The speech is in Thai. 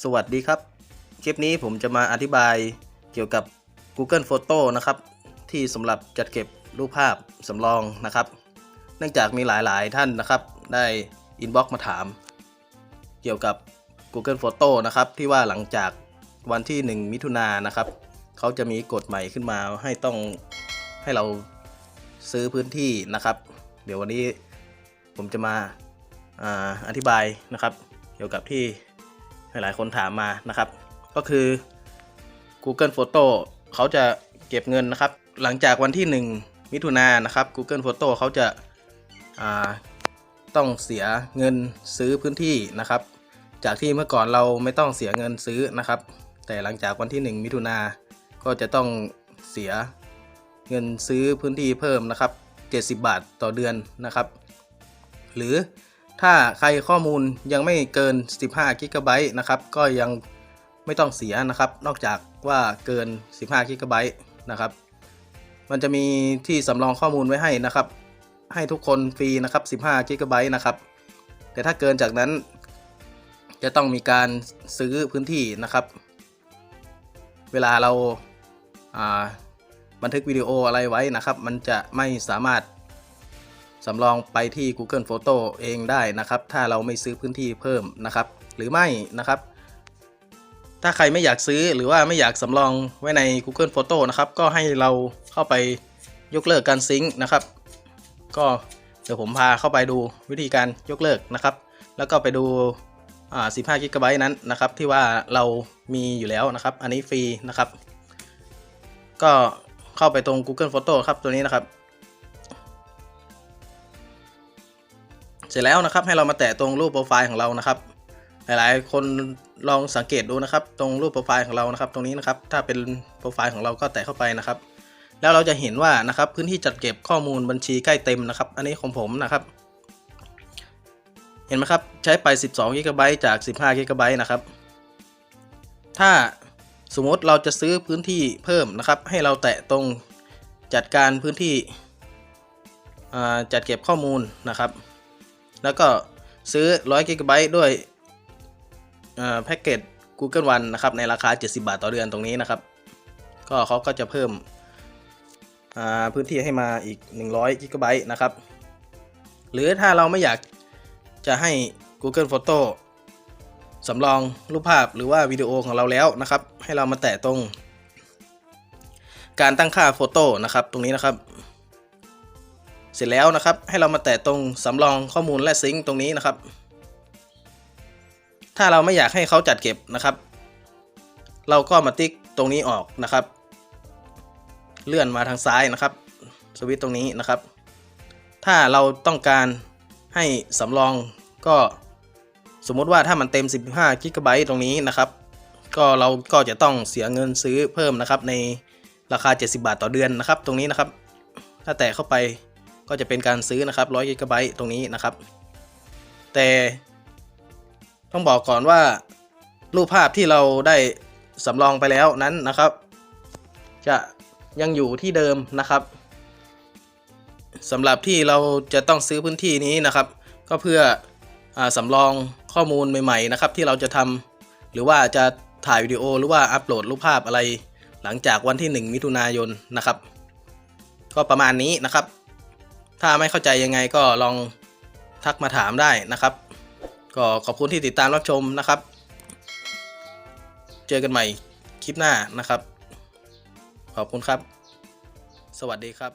สวัสดีครับ คลิปนี้ผมจะมาอธิบายเกี่ยวกับ Google Photo นะครับ ที่สำหรับจัดเก็บรูปภาพสำรองนะครับ เนื่องจากมีหลายๆท่านนะครับ ได้อินบ็อกมาถาม เกี่ยวกับ Google Photo นะครับ ที่ว่าหลังจากวันที่ 1 มิถุนายนนะครับ เขาจะมีกฎใหม่ขึ้นมาให้ต้องให้เราซื้อพื้นที่นะครับ เดี๋ยววันนี้ผมจะมาอาอธิบายนะครับ เกี่ยวกับที่ หลายๆ คนถามมานะครับ ก็คือ Google Photo เขาจะเก็บเงินนะครับ หลังจากวันที่ 1 มิถุนายนนะครับ Google Photo เขาจะาต้องเสียเงินซื้อพื้นที่นะครับ จากที่เมื่อก่อนเราไม่ต้องเสียเงินซื้อนะครับ แต่หลังจากวันที่ 1 มิถุนาก็จะต้องเสียเงินซื้อพื้นที่เพิ่มนะครับ 70 บาทต่อเดือนนะครับ หรือ ถ้าใครข้อมูลยังไม่เกิน 15กิกะไบต์นะครับ ก็ยังไม่ต้องเสียนะครับ นอกจากว่าเกิน 15กิกะไบต์นะครับ มันจะมีที่สำรองข้อมูลไว้ให้นะครับ ให้ทุกคนฟรีนะครับ 15กิกะไบต์นะครับ แต่ถ้าเกินจากนั้น จะต้องมีการซื้อพื้นที่นะครับ เวลาเราาบันทึกวิดีโออะไรไว้นะครับ มันจะไม่สามารถ สำรองไปที่ Google Photo เองได้นะครับ ถ้าเราไม่ซื้อพื้นที่เพิ่มนะครับ หรือไม่นะครับ ถ้าใครไม่อยากซื้อหรือว่าไม่อยากสำรองไว้ใน Google Photo นะครับ ก็ให้เราเข้าไปยกเลิกการซิงค์นะครับ ก็เดี๋ยวผมพาเข้าไปดูวิธีการยกเลิกนะครับ แล้วก็ไปดู15กิกะไบต์นั้นนะครับ ที่ว่าเรามีอยู่แล้วนะครับ อันนี้ฟรีนะครับ ก็เข้าไปตรง Google Photo ครับตัวนี้นะครับ เสร็จแล้วนะครับให้เรามาแตะตรงรูปโปรไฟล์ของเรานะครับ หลายๆ คนลองสังเกตดูนะครับ ตรงรูปโปรไฟล์ของเรานะครับ ตรงนี้นะครับ ถ้าเป็นโปรไฟล์ของเราก็แตะเข้าไปนะครับ แล้วเราจะเห็นว่านะครับพื้นที่จัดเก็บข้อมูลบัญชีใกล้เต็มนะครับ อันนี้ของผมนะครับ เห็นไหมครับใช้ไป 12 g b จาก 15 g b นะครับ ถ้าสมมติเราจะซื้อพื้นที่เพิ่มนะครับ ให้เราแตะตรงจัดการพื้นที่จัดเก็บข้อมูลนะครับ แล้วก็ซื้อ100 g b ด้วยแพ็กเกจ Google One นะครับในราคา 70 บาทต่อเดือนตรงนี้นะครับ ก็เขาก็จะเพิ่มพื้นที่ให้มาอีก 100 g b นะครับ หรือถ้าเราไม่อยากจะให้ Google Photo สำรองรูปภาพหรือว่าวิดีโอของเราแล้วนะครับ ให้เรามาแตะตรง การตั้งค่าโฟโต้นะครับ ตรงนี้นะครับ เสร็จแล้วนะครับ ให้เรามาแตะตรงสำรองข้อมูลและซิงค์ตรงนี้นะครับ ถ้าเราไม่อยากให้เขาจัดเก็บนะครับ เราก็มาติ๊กตรงนี้ออกนะครับ เลื่อนมาทางซ้ายนะครับ สวิตช์ตรงนี้นะครับ ถ้าเราต้องการให้สำรองก็สมมติว่าถ้ามันเต็ม 15กิกะไบต์ตรงนี้นะครับ ก็เราก็จะต้องเสียเงินซื้อเพิ่มนะครับ ในราคา 70 บาทต่อเดือนนะครับ ตรงนี้นะครับ ถ้าแตะเข้าไป ก็จะเป็นการซื้อนะครับ100กิกะไบต์ตรงนี้นะครับ แต่ต้องบอกก่อนว่ารูปภาพที่เราได้สำรองไปแล้วนั้นนะครับ จะยังอยู่ที่เดิมนะครับสำหรับที่เราจะต้องซื้อพื้นที่นี้นะครับ ก็เพื่ออสำรองข้อมูลใหม่ๆนะครับ ที่เราจะทำหรือว่าจะถ่ายวิดีโอหรือว่าอัปโหลดรูปภาพอะไร หลังจากวันที่ 1 มิถุนายนนะครับ ก็ประมาณนี้นะครับ ถ้าไม่เข้าใจยังไงก็ลองทักมาถามได้นะครับ ก็ขอบคุณที่ติดตามรับชมนะครับ เจอกันใหม่คลิปหน้านะครับ ขอบคุณครับ สวัสดีครับ